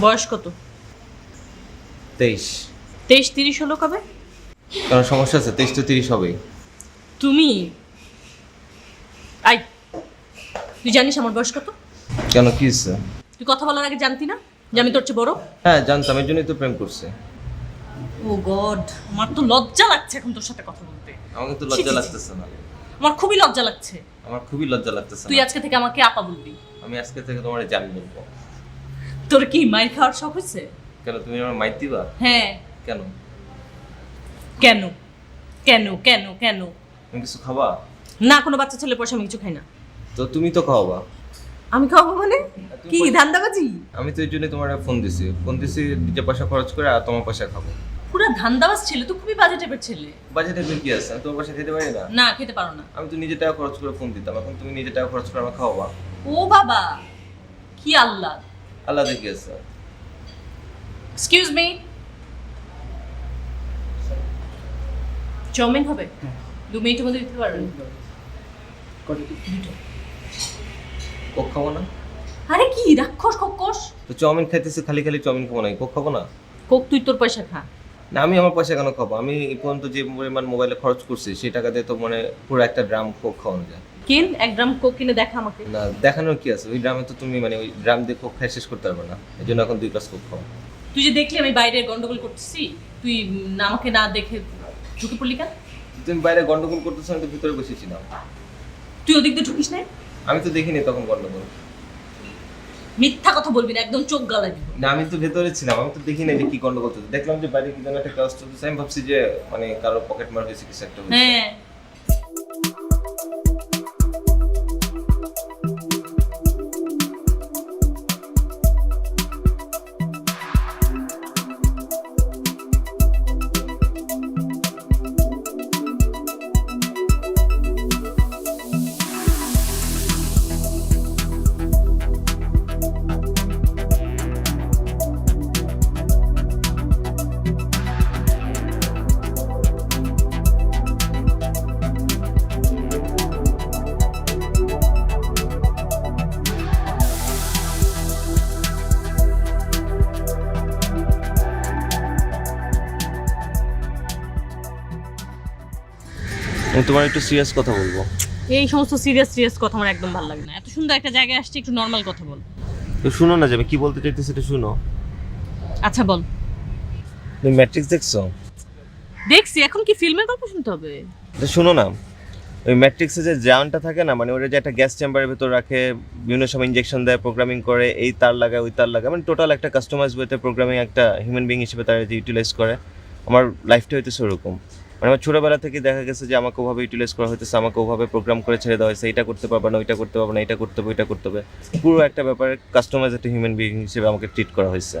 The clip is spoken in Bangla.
বয়স কত? তেইশ। তেইশ তিরিশ হলো কবে? কারণ সমস্যা আছে তেইশ তো তিরিশ হবেই। তুমি? আই তুই জানিস আমার বয়স কত? কেন কি হচ্ছে তুই কথা বলার আগে জানতি না যে আমি তোর চেয়ে বড়? হ্যাঁ জানতাম এর জন্যই তো প্রেম করছে। ও গড আমার তো লজ্জা লাগছে এখন তোর সাথে কথা বলতে। আমাকে তো লজ্জা লাগতেছে না। আমার খুবই লজ্জা লাগছে। আমার খুবই লজ্জা লাগতেছে তুই আজকে থেকে আমাকে আপা বলবি। আমি আজকে থেকে তোমার জানি বলব। তোর কি মাইর খাওয়ার শখ হয়েছে? কেন তুমি আমার মাইত দিবা? হ্যাঁ। কেন? কেন? কেন কেন কেন? তুমি কিছু খাবা? না কোনো বাচ্চা ছেলে পয়সা আমি কিছু খাই না। তো তুমি তো খাওয়াবা আমি খাওয়াবো মানে? কি ধান্দাবাজি? আমি তো এই জন্য তোমার ফোন দিছি। ফোন দিছি নিজে পয়সা খরচ করে আর তোমার পয়সা খাব। পুরো ধান্দাবাজ ছেলে তো খুবই বাজে টাইপের ছেলে। বাজেটে কি আছে? তোমার পয়সা খেতে পারি না? না খেতে পারো না। আমি তো নিজে টাকা খরচ করে ফোন দিতাম। এখন তুমি নিজে টাকা খরচ করে আমার খাওয়াবা। ও বাবা কি আল্লাহ। আল্লাহ দেখি এক্সকিউজ মি চাউমিন হবে দু মিনিটের মধ্যে দিতে পারবেন কোক খাব না? আরে কি রাক্ষস খক্কস তো চাউমিন খাইতেছি খালি খালি চাউমিন খাব না কোক খাব না? কোক তুই তোর পয়সা খা। না আমি আমার পয়সা কেন খাব? আমি এই পর্যন্ত যে পরিমাণ মোবাইলে খরচ করছি সেই টাকা দিয়ে তো মানে পুরো একটা ড্রাম কোক খাওয়ানো যায়। কিন এক গ্রাম কোক কিনে দেখা আমাকে। না দেখানোর কি আছে? ওই ড্রামে তো তুমি মানে ওই ড্রাম দিয়ে কোক খাই শেষ করতে পারবে না। এই জন্য এখন দুই গ্লাস কোক খাও। তুই যে দেখলি আমি বাইরে গন্ডগোল করতেছি তুই উম, আমাকে না দেখে ঢুকে পড়লি কেন? তুমি বাইরে গন্ডগোল করতেছো আমি তো ভিতরে বসেছিলাম তুই ওদিক দিয়ে ঢুকিস না আমি তো দেখিনি তখন গন্ডগোল। মিথ্যা কথা বলবি না একদম চোখ গালা দিব না আমি তো ভেতরে ছিলাম আমি তো দেখি না যে কি গন্ডগোল চলছে। দেখলাম যে বাইরে কি যেন একটা কাজ চলতেছে আমি ভাবছি যে মানে কারও পকেট মার হয়েছে কিছু একটা হ্যাঁ আমি তোমার একটু সিরিয়াস কথা বলব। এই সমস্ত সিরিয়াস সিরিয়াস কথা আমার একদম ভালো লাগে না। এত সুন্দর একটা জায়গায় আসছে একটু নর্মাল কথা বল। তো শুনো না যে আমি কি বলতে চাইতেছি সেটা শুনো। আচ্ছা বল। তুমি ম্যাট্রিক্স দেখছ? দেখছি এখন কি ফিল্মের গল্প শুনতে হবে? তো শুনো না ওই ম্যাট্রিক্সে যে জানটা থাকে না মানে ওরা যে একটা গ্যাস চেম্বারের ভেতর রাখে বিভিন্ন সময় ইঞ্জেকশন দেয় প্রোগ্রামিং করে এই তার লাগায় ওই তার লাগায় মানে টোটাল একটা কাস্টমাইজ ওয়েতে প্রোগ্রামিং একটা হিউম্যান বিং হিসেবে তারা ইউটিলাইজ করে আমার লাইফটা হইতেছে ওরকম। মানে আমার ছোটোবেলা থেকে দেখা গেছে যে আমাকে ওভাবে ইউটিলাইজ করা হয়েছে আমাকে ওভাবে প্রোগ্রাম করে ছেড়ে দেওয়া হয়েছে এটা করতে পারবে না, ওইটা করতে পারবে না এটা করতে হবে, ওইটা করতে হবে। পুরো একটা ব্যাপারে কাস্টমাইজ একটা হিউম্যান বিং হিসেবে আমাকে ট্রিট করা হয়েছে